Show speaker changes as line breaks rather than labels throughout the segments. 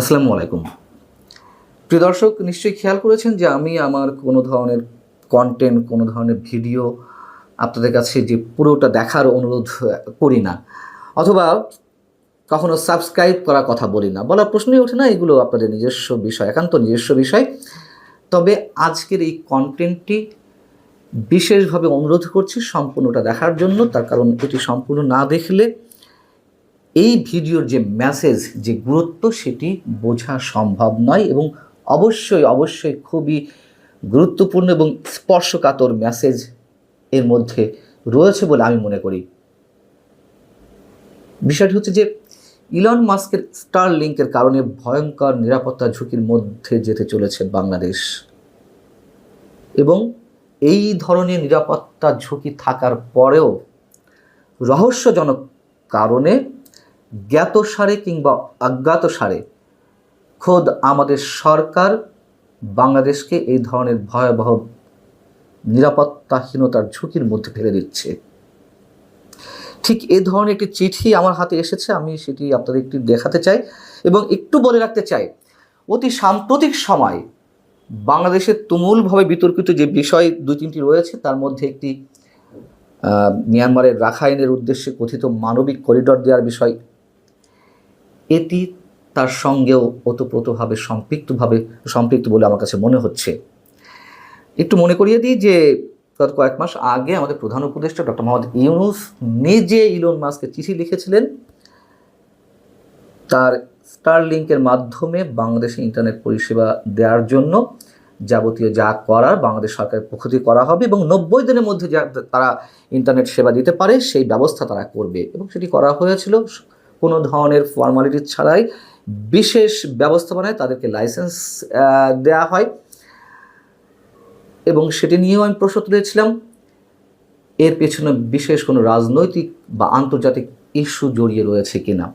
আসসালামু আলাইকুম। প্রিয় দর্শক, নিশ্চয়ই খেয়াল করেছেন যে আমি আমার কোনো ধরনের কন্টেন্ট কোনো ধরনের ভিডিও আপনাদের কাছে যে পুরোটা দেখার অনুরোধ করি না। অথবা কখনো সাবস্ক্রাইব করার কথা বলি না। বলার প্রশ্নই ওঠে না, এগুলো আপনাদের নিজস্ব বিষয়, একান্ত নিজস্ব বিষয়। তবে আজকের এই কন্টেন্টটি বিশেষভাবে অনুরোধ করছি সম্পূর্ণটা দেখার জন্য, তার কারণ এটি সম্পূর্ণ না দেখলে এই ভিডিওর যে মেসেজ যে গুরুত্ব, সেটি বোঝা সম্ভব নয় এবং অবশ্যই অবশ্যই খুবই গুরুত্বপূর্ণ এবং স্পর্শকাতর মেসেজ এর মধ্যে রয়েছে বলে আমি মনে করি। বিষয়টি হচ্ছে যে ইলন মাস্কের স্টার লিঙ্কের কারণে ভয়ঙ্কর নিরাপত্তা ঝুঁকির মধ্যে যেতে চলেছে বাংলাদেশ। এবং এই ধরনের নিরাপত্তা ঝুঁকি থাকার পরেও রহস্যজনক কারণে জ্ঞাতসারে কিংবা অজ্ঞাতসারে, খোদ আমাদের সরকার বাংলাদেশকে এই ধরনের ভয়াবহ নিরাপত্তাহীনতার ঝুঁকির মধ্যে ফেলে দিচ্ছে। ঠিক এই ধরনের একটি চিঠি আমার হাতে এসেছে, আমি সেটি আপনাদের একটু দেখাতে চাই এবং একটু বলে রাখতে চাই। অতি সাম্প্রতিক সময় বাংলাদেশের তুমুলভাবে বিতর্কিত যে বিষয় দুই তিনটি রয়েছে, তার মধ্যে একটি মিয়ানমারের রাখাইনের উদ্দেশ্যে কথিত মানবিক করিডর দেওয়ার বিষয় এটি তার সঙ্গেও ওতপ্রোতভাবে সম্পৃক্তভাবে, সম্পৃক্ত বলে আমার কাছে মনে হচ্ছে। একটু মনে করিয়ে দিই যে গত কয়েক মাস আগে আমাদের প্রধান উপদেষ্টা ডক্টর মোহাম্মদ ইউনুস নিজে ইলন মাস্ককে চিঠি লিখেছিলেন। তার স্টার স্টারলিংকের মাধ্যমে বাংলাদেশে ইন্টারনেট পরিষেবা দেওয়ার জন্য যাবতীয় যা করার বাংলাদেশ সরকারের পক্ষ থেকে করা হবে এবং নব্বই দিনের মধ্যে যা তারা ইন্টারনেট সেবা দিতে পারে, সেই ব্যবস্থা তারা করবে এবং সেটি করা হয়েছিল। কোনো ধরনের ফর্মালিটি ছাড়াই বিশেষ ব্যবস্থাপনায় তাদেরকে লাইসেন্স দেওয়া হয়। এবং সেটি নিয়েও আমি প্রশ্ন তুলেছিলাম। এর পেছনে বিশেষ কোনো রাজনৈতিক বা আন্তর্জাতিক ইস্যু জড়িয়ে রয়েছে কিনা।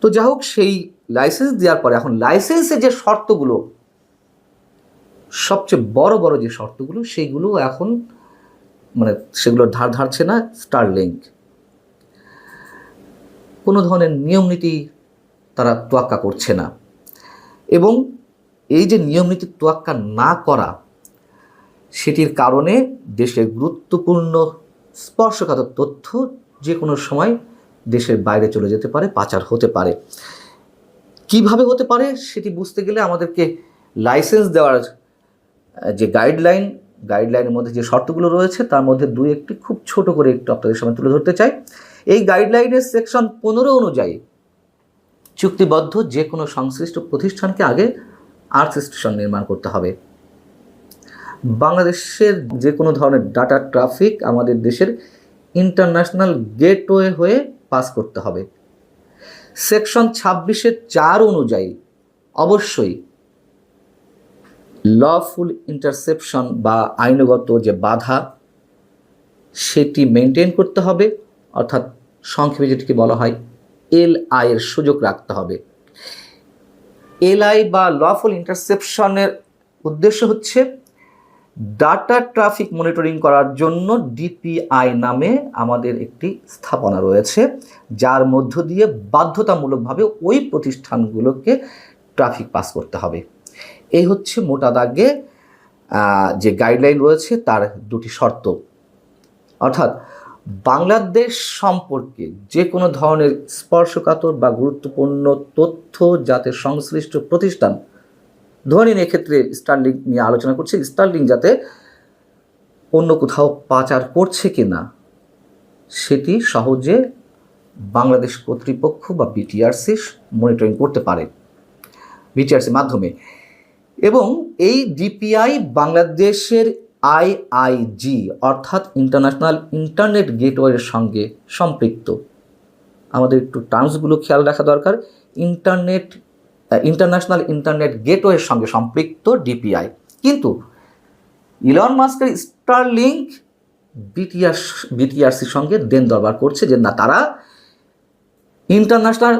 তো যা হোক, সেই লাইসেন্স দেওয়ার পরে এখন লাইসেন্সের যে শর্তগুলো, সবচেয়ে বড় বড় যে শর্তগুলো সেইগুলো এখন মানে সেগুলো ধার ধারছে না স্টারলিংক কোনো ধরনের নিয়ম নীতি তারা তোয়াক্কা করছে না। এবং এই যে নিয়ম নীতি তোয়াক্কা না করা, সেটির কারণে দেশের গুরুত্বপূর্ণ স্পর্শকাতর তথ্য যে কোনো সময় দেশের বাইরে চলে যেতে পারে, পাচার হতে পারে। কীভাবে হতে পারে সেটি বুঝতে গেলে আমাদেরকে লাইসেন্স দেওয়ার যে গাইডলাইন গাইডলাইনের মধ্যে যে শর্তগুলো রয়েছে, তার মধ্যে দুই একটি খুব ছোট করে একটু আপনাদের সামনে তুলে ধরতে চাই। এই গাইডলাইনের সেকশন পনেরো অনুযায়ী চুক্তিবদ্ধ যে কোনো সংশ্লিষ্ট প্রতিষ্ঠানকে আগে আর্থ স্টেশন নির্মাণ করতে হবে। বাংলাদেশের যে কোনো ধরনের ডাটা ট্রাফিক আমাদের দেশের ইন্টারন্যাশনাল গেটওয়ে হয়ে পাস করতে হবে। সেকশন ছাব্বিশের চার অনুযায়ী অবশ্যই লফুল ইন্টারসেপশন বা আইনগত যে বাধা, সেটি মেনটেন করতে হবে। অর্থাৎ সংক্ষেপে যেটিকে বলা হয় এল আইয়ের সুযোগ রাখতে হবে। এল আই বা লফুল ইন্টারসেপশনের উদ্দেশ্য হচ্ছে ডাটা ট্রাফিক মনিটরিং করার জন্য ডিপিআই নামে আমাদের একটি স্থাপনা রয়েছে, যার মধ্য দিয়ে বাধ্যতামূলকভাবে ওই প্রতিষ্ঠানগুলোকে ট্রাফিক পাস করতে হবে। এই হচ্ছে মোটা দাগে যে গাইডলাইন রয়েছে, তার দুটি শর্ত। অর্থাৎ বাংলাদেশ সম্পর্কে যে কোনো ধরনের স্পর্শকাতর বা গুরুত্বপূর্ণ তথ্য যাতে সংশ্লিষ্ট প্রতিষ্ঠান ধরে নিন এক্ষেত্রে স্টার্লিং নিয়ে আলোচনা করছি স্টার্লিং যাতে অন্য কোথাও পাচার করছে কি না সেটি সহজে বাংলাদেশ কর্তৃপক্ষ বা বিটিআরসি মনিটরিং করতে পারে বিটিআরসির মাধ্যমে। এবং এই ডিপিআই বাংলাদেশের আইআইজি, অর্থাৎ ইন্টারন্যাশনাল ইন্টারনেট গেটওয়ের সঙ্গে সম্পৃক্ত। আমাদের একটু টার্মসগুলো খেয়াল রাখা দরকার। ইন্টারনেট ইন্টারন্যাশনাল ইন্টারনেট গেটওয়ের সঙ্গে সম্পৃক্ত ডিপিআই কিন্তু ইলন মাস্কের স্টারলিংক বিটিআর বিটিআরসির সঙ্গে দেন দরবার করছে যে, না, তারা ইন্টারন্যাশনাল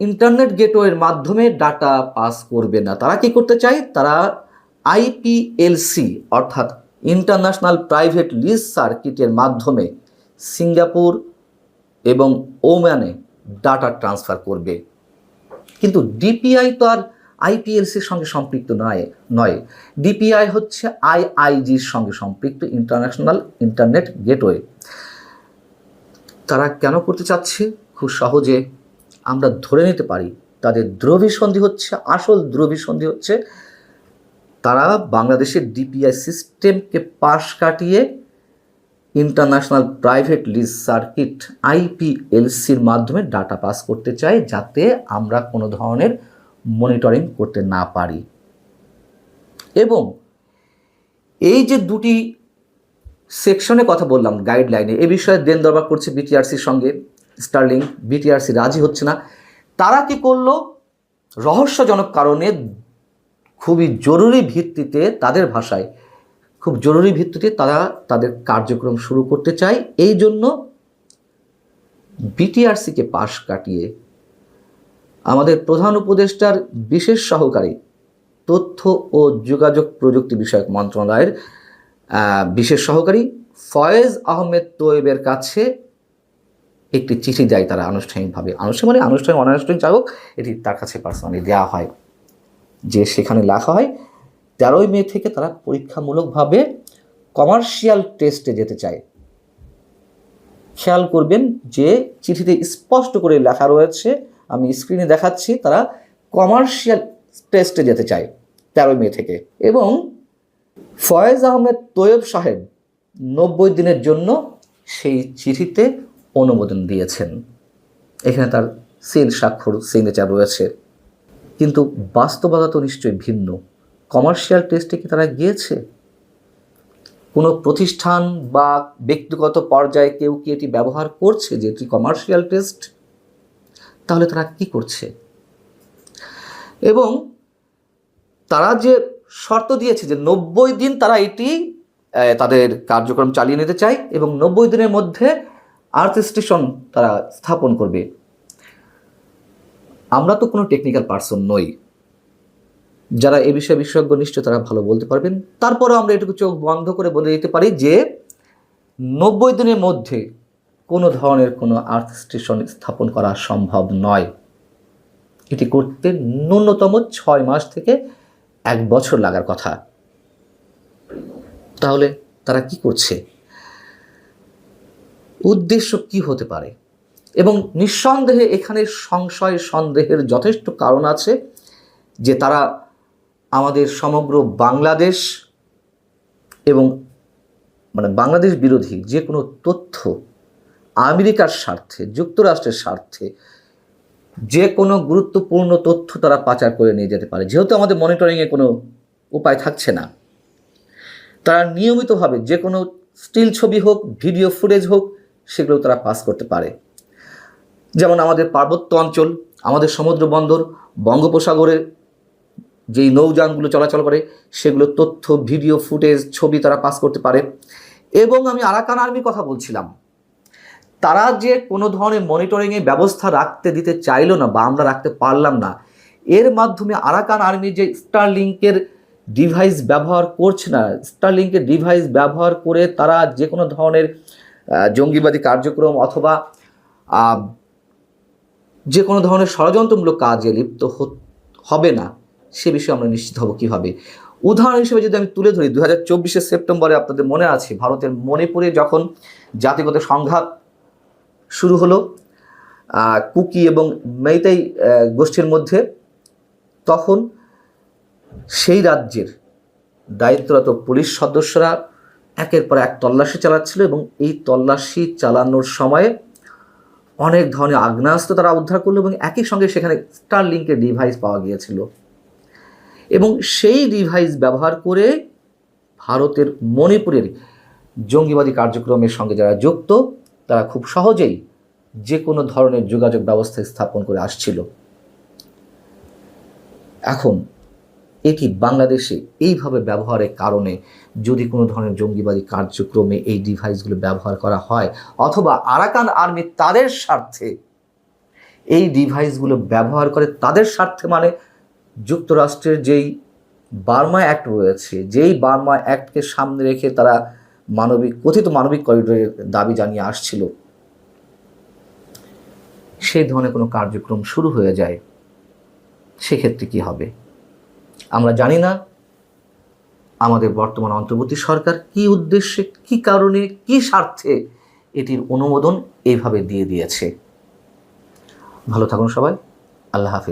ইন্টারনেট গেটওয়ের মাধ্যমে ডাটা পাস করবে না। তারা কি করতে চায়? তারা আইপিএলসি অর্থাৎ ইন্টারন্যাশনাল প্রাইভেট লিজ সার্কিটের মাধ্যমে সিঙ্গাপুর এবং ওম্যানে ডাটা ট্রান্সফার করবে। কিন্তু ডিপিআই তো আর আইপিএলসির সঙ্গে সম্পৃক্ত নয় নয়। ডিপিআই হচ্ছে আইআইজির সঙ্গে সম্পৃক্ত ইন্টারন্যাশনাল ইন্টারনেট গেটওয়ে। তারা কেন করতে চাচ্ছে? খুব সহজে আমরা ধরে নিতে পারি, তাদের দ্রবিসন্ধি হচ্ছে, আসল দ্রবিসন্ধি হচ্ছে তারা বাংলাদেশের ডিপিআই সিস্টেমকে পাশ কাটিয়ে ইন্টারন্যাশনাল প্রাইভেট লিজ সার্কিট আইপিএলসির মাধ্যমে ডাটা পাস করতে চায় যাতে আমরা কোনো ধরনের মনিটরিং করতে না পারি। এবং এই যে দুটি সেকশনে কথা বললাম গাইডলাইনে, এ বিষয়ে দেন দরবার করছে বিটিআরসির সঙ্গে, স্টার্লিং। বিটিআরসি রাজি হচ্ছে না। তারা কি করল? রহস্যজনক কারণে খুবই জরুরি ভিত্তিতে তাদের ভাষায়, খুব জরুরি ভিত্তিতে তারা তাদের কার্যক্রম শুরু করতে চায়। এই জন্য বিটিআরসিকে পাশ কাটিয়ে আমাদের প্রধান উপদেষ্টার বিশেষ সহকারী তথ্য ও যোগাযোগ প্রযুক্তি বিষয়ক মন্ত্রণালয়ের বিশেষ সহকারী ফয়েজ আহমেদ তোয়েবের কাছে একটি চিঠি দেয় তারা আনুষ্ঠানিকভাবে। আনুষ্ঠানিক মানে আনুষ্ঠানিক, অনানুষ্ঠানিক যাই হোক, এটি তার কাছে পার্সোনালি দেওয়া হয়। যে সেখানে লেখা হয়, তেরোই মে থেকে তারা পরীক্ষামূলকভাবে কমার্শিয়াল টেস্টে যেতে চায়। খেয়াল করবেন যে চিঠিতে স্পষ্ট করে লেখা রয়েছে, আমি স্ক্রিনে দেখাচ্ছি, তারা কমার্শিয়াল টেস্টে যেতে চায় তেরোই মে থেকে। এবং ফয়েজ আহমেদ তৈয়ব সাহেব নব্বই দিনের জন্য সেই চিঠিতে অনুমোদন দিয়েছেন। এখানে তার সিল স্বাক্ষর সিগনেচার রয়েছে। কিন্তু বাস্তবতা তো নিশ্চয়ই ভিন্ন। কমার্শিয়াল টেস্টে কি তারা গিয়েছে? কোনো প্রতিষ্ঠান বা ব্যক্তিগত পর্যায়ে কেউ কি এটি ব্যবহার করছে যে এটি কমার্শিয়াল টেস্ট তাহলে তারা কি করছে? এবং তারা যে শর্ত দিয়েছে যে নব্বই দিন তারা এটি তাদের কার্যক্রম চালিয়ে নিতে চায় এবং নব্বই দিনের মধ্যে আর্থ স্টেশন তারা স্থাপন করবে। আমরা তো কোনো টেকনিক্যাল পার্সন নই। যারা এ বিষয়ে বিশেষজ্ঞ নিশ্চয় তারা ভালো বলতে পারবেন। তারপরেও আমরা এটুকু চোখ বন্ধ করে বলে দিতে পারি যে, নব্বই দিনের মধ্যে কোনো ধরনের কোনো আর্থ স্টেশন স্থাপন করা সম্ভব নয়। এটি করতে ন্যূনতম ছয় মাস থেকে এক বছর লাগার কথা। তাহলে তারা কি করছে? উদ্দেশ্য কি হতে পারে? এবং নিঃসন্দেহে এখানে সংশয়, সন্দেহের যথেষ্ট কারণ আছে যে তারা আমাদের সমগ্র বাংলাদেশ এবং মানে বাংলাদেশ বিরোধী যে কোনো তথ্য আমেরিকার স্বার্থে, যুক্তরাষ্ট্রের স্বার্থে যে কোনো গুরুত্বপূর্ণ তথ্য তারা পাচার করে নিয়ে যেতে পারে। যেহেতু আমাদের মনিটরিংয়ে কোনো উপায় থাকছে না, তারা নিয়মিতভাবে যে কোনো স্টিল ছবি হোক ভিডিও ফুটেজ হোক, সেগুলো তারা পাস করতে পারে। যেমন আমাদের পার্বত্য অঞ্চল, আমাদের সমুদ্র বন্দর, বঙ্গোপসাগরে যেই নৌযানগুলো চলাচল করে, সেগুলো তথ্য, ভিডিও, ফুটেজ, ছবি তারা পাস করতে পারে। এবং আমি আরাকান আর্মির কথা বলছিলাম। তারা যে কোনো ধরনের মনিটরিংয়ে ব্যবস্থা রাখতে দিতে চাইলো না বা আমরা রাখতে পারলাম না, এর মাধ্যমে আরাকান আর্মি যে স্টারলিংকের ডিভাইস ব্যবহার করছে না স্টারলিংকের ডিভাইস ব্যবহার করে তারা যে কোনো ধরনের জঙ্গিবাদী কার্যক্রম অথবা যে কোনো ধরনের ষড়যন্ত্রমূলক কাজে লিপ্ত হবে না, সে বিষয়ে আমরা নিশ্চিত হব কীভাবে? উদাহরণ হিসেবে যদি আমি তুলে ধরি দু হাজার সেপ্টেম্বরে আপনাদের মনে আছে, ভারতের মণিপুরে যখন জাতিগত সংঘাত শুরু হলো কুকি এবং মেইতাই গোষ্ঠীর মধ্যে, তখন সেই রাজ্যের দায়িত্বরত পুলিশ সদস্যরা একের পর এক তল্লাশি চালাচ্ছিল এবং এই তল্লাশি চালানোর সময়ে অনেক ধরনের আগ্নেয়াস্ত্র তারা উদ্ধার করল এবং একই সঙ্গে সেখানে স্টারলিংকের ডিভাইস পাওয়া গিয়েছিল। এবং সেই ডিভাইস ব্যবহার করে ভারতের মণিপুরের জঙ্গিবাদী কার্যক্রমের সঙ্গে যারা যুক্ত, তারা খুব সহজেই যে কোনো ধরনের যোগাযোগ ব্যবস্থা স্থাপন করে আসছিল। এখন এটি বাংলাদেশে এইভাবে ব্যবহারের কারণে যদি কোনো ধরনের জঙ্গিবাদী কার্যক্রমে এই ডিভাইসগুলো ব্যবহার করা হয় অথবা আরাকান আর্মি তাদের স্বার্থে এই ডিভাইসগুলো ব্যবহার করে তাদের স্বার্থে মানে যুক্তরাষ্ট্রের যেই বার্মা অ্যাক্ট রয়েছে, যেই বার্মা অ্যাক্টকে সামনে রেখে তারা মানবিক, কথিত মানবিক করিডোরের দাবি জানিয়ে আসছিল, সেই ধরনের কোনো কার্যক্রম শুরু হয়ে যায়, সেক্ষেত্রে কি হবে? আমরা জানি না আমাদের বর্তমান অন্তর্বর্তী সরকার কি উদ্দেশ্যে, কি কারণে, কি স্বার্থে এটির অনুমোদন এইভাবে দিয়ে দিয়েছে। ভালো থাকুন সবাই। আল্লাহ হাফিজ।